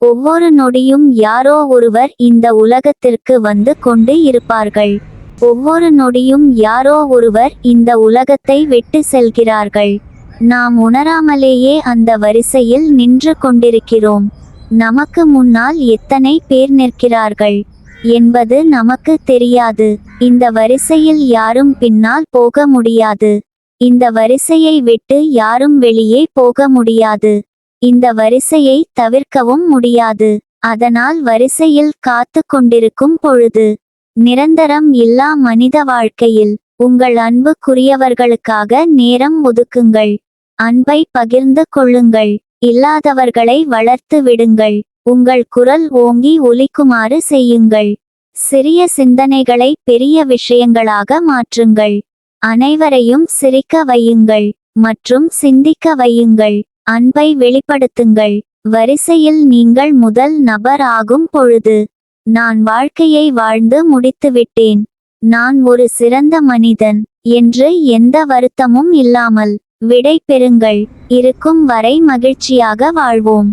ஒவ்வொரு நொடியும் யாரோ ஒருவர் இந்த உலகத்திற்கு வந்து கொண்டு இருப்பார்கள். ஒவ்வொரு நொடியும் யாரோ ஒருவர் இந்த உலகத்தை விட்டு செல்கிறார்கள். நாம் உணராமலேயே அந்த வரிசையில் நின்று கொண்டிருக்கிறோம். நமக்கு முன்னால் எத்தனை பேர் நிற்கிறார்கள்? என்பது நமக்கு தெரியாது. இந்த வரிசையில் யாரும் பின்னால் போக முடியாது. இந்த வரிசையை விட்டு யாரும் வெளியே போக முடியாது. இந்த வரிசையை தவிர்க்கவும் முடியாது. அதனால் வரிசையில் காத்து கொண்டிருக்கும் பொழுது நிரந்தரம் இல்லா மனித வாழ்க்கையில் உங்கள் அன்புக்குரியவர்களுக்காக நேரம் ஒதுக்குங்கள். அன்பை பகிர்ந்து கொள்ளுங்கள். இல்லாதவர்களை வளர்த்து விடுங்கள். உங்கள் குரல் ஓங்கி ஒலிக்குமாறு செய்யுங்கள். சிறிய சிந்தனைகளை பெரிய விஷயங்களாக மாற்றுங்கள். அனைவரையும் சிரிக்க வையுங்கள் மற்றும் சிந்திக்க வையுங்கள். அன்பை வெளிப்படுத்துங்கள். வரிசையில் நீங்கள் முதல் நபர் ஆகும் பொழுது நான் வாழ்க்கையை வாழ்ந்து முடித்துவிட்டேன் நான் ஒரு சிறந்த மனிதன் என்று எந்த வருத்தமும் இல்லாமல் விடை பெறுங்கள். இருக்கும் வரை மகிழ்ச்சியாக வாழ்வோம்.